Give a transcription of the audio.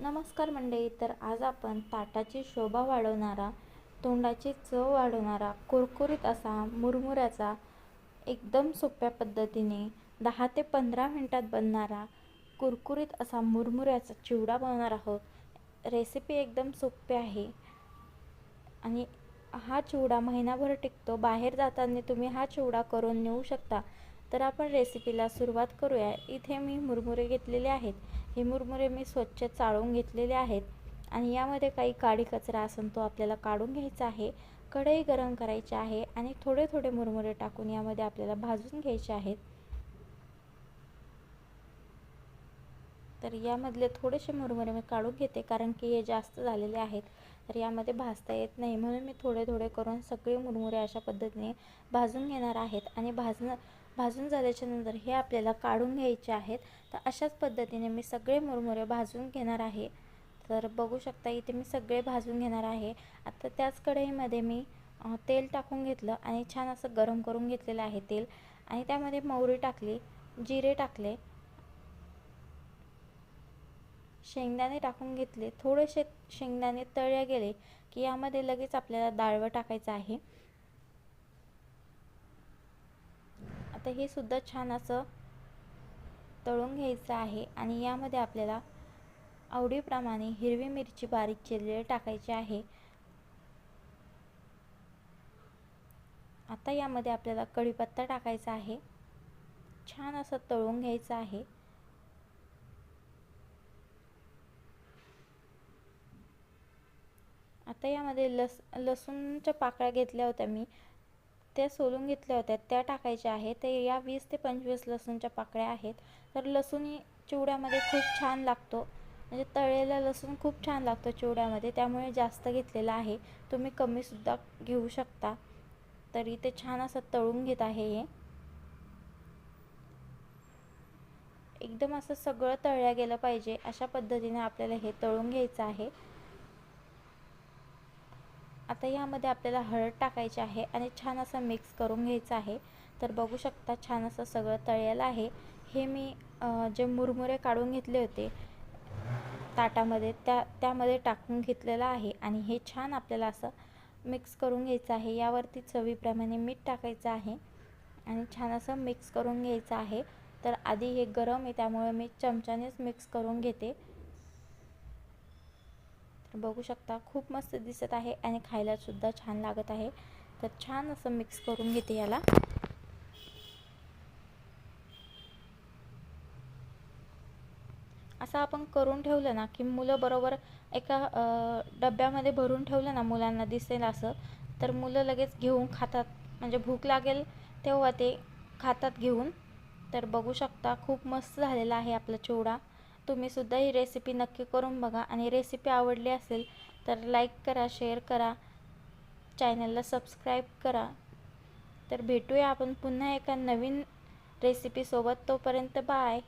नमस्कार मंडळी तर आज आपण ताटाची शोभा वाढवणारा तोंडाची चव वाढवणारा कुरकुरीत असा मुरमुऱ्याचा एकदम सोप्या पद्धतीने दहा ते पंधरा मिनटात बनणारा कुरकुरीत असा मुरमुऱ्याचा चिवडा बनवणार आहोत. रेसिपी एकदम सोपी आहे. आणि हा चिवडा महिनाभर टिकतो. बाहेर जाताना तुम्ही हा चिवडा करून नेऊ शकता. तर आपण रेसिपीला सुरुवात करूया. इथे मी मुरमुरे घेतलेले आहेत. हे मुरमुरे मी स्वच्छ चाळून घेतलेले आहेत. आणि यामध्ये काही काळी कचरा असेल तो आपल्याला काढून घ्यायचा आहे. कढई गरम करायची आहे आणि थोडे थोडे मुरमुरे टाकून यामध्ये आपल्याला भाजून घ्यायचे आहेत. तर यामधले थोडेसे मुरमुरे मी काढून घेते कारण की हे जास्त झालेले आहेत. तर यामध्ये भाजता येत नाही. म्हणून मी थोडे थोडे करून सगळे मुरमुरे अशा पद्धतीने भाजून घेणार आहेत. आणि भाजणं भाजून झाल्याच्यानंतर हे आपल्याला काढून घ्यायचे आहेत. तर अशाच पद्धतीने मी सगळे मुरमुरे भाजून घेणार आहे. तर बघू शकता इथे मी सगळे भाजून घेणार आहे. आता त्याच कढईमध्ये मी तेल टाकून घेतलं आणि छान असं गरम करून घेतलेलं आहे तेल. आणि त्यामध्ये मोहरी टाकली जिरे टाकले शेंगदाणे टाकून घेतले. थोडेसे शेंगदाणे तळले गेले की यामध्ये लगेच आपल्याला डाळवं टाकायचं आहे. आता हे सुद्धा छान असं तळून घ्यायचं आहे. आणि यामध्ये आपल्याला आवडीप्रमाणे हिरवी मिरची बारीक चिरलेली टाकायची आहे. आता यामध्ये आपल्याला कढीपत्ता टाकायचा आहे. छान असं तळून घ्यायचं आहे. आता यामध्ये लस लसूणच्या पाकळ्या घेतल्या होत्या मी. त्या सोलून घेतल्या होत्या त्या टाकायच्या आहेत. तर या वीस ते पंचवीस लसूणच्या पाकळ्या आहेत. तर लसूण चिवड्यामध्ये खूप छान लागतो. म्हणजे तळलेला लसूण खूप छान लागतो चिवड्यामध्ये त्यामुळे जास्त घेतलेला आहे. तुम्ही कमीसुद्धा घेऊ शकता. तरी ते छान असं तळून घेत आहे हे. एकदम असं सगळं तळल्या गेलं पाहिजे. अशा पद्धतीने आपल्याला हे तळून घ्यायचं आहे. आता यामध्ये आपल्याला हळद टाकायची आहे आणि छान असं मिक्स करून घ्यायचं आहे. तर बघू शकता छान असं सगळं तळलेलं आहे. हे मी जे मुरमुरे काढून घेतले होते ताटामध्ये त्या त्यामध्ये टाकून घेतलेलं आहे आणि हे छान आपल्याला असं मिक्स करून घ्यायचं आहे. यावरती चवीप्रमाणे मीठ टाकायचं आहे आणि छान असं मिक्स करून घ्यायचं आहे. तर आधी हे गरम आहे त्यामुळे मी चमच्यानेच मिक्स करून घेते. बघू शकता. खूप मस्त दिसत आहे आणि खायलासुद्धा छान लागत आहे. तर छान असं मिक्स करून घेते याला. असं आपण करून ठेवलं ना की मुलं बरोबर एका डब्यामध्ये भरून ठेवलं ना मुलांना दिसेल असं तर मुलं लगेच घेऊन खातात. म्हणजे भूक लागेल तेव्हा ते खातात घेऊन. तर बघू शकता खूप मस्त झालेला आहे आपला चिवडा. तुम्हीसुद्धा ही रेसिपी नक्की करून बघा. आणि रेसिपी आवडली असेल तर लाईक करा शेअर करा. चॅनलला सबस्क्राईब करा. तर भेटूया आपण पुन्हा एका नवीन रेसिपीसोबत तोपर्यंत बाय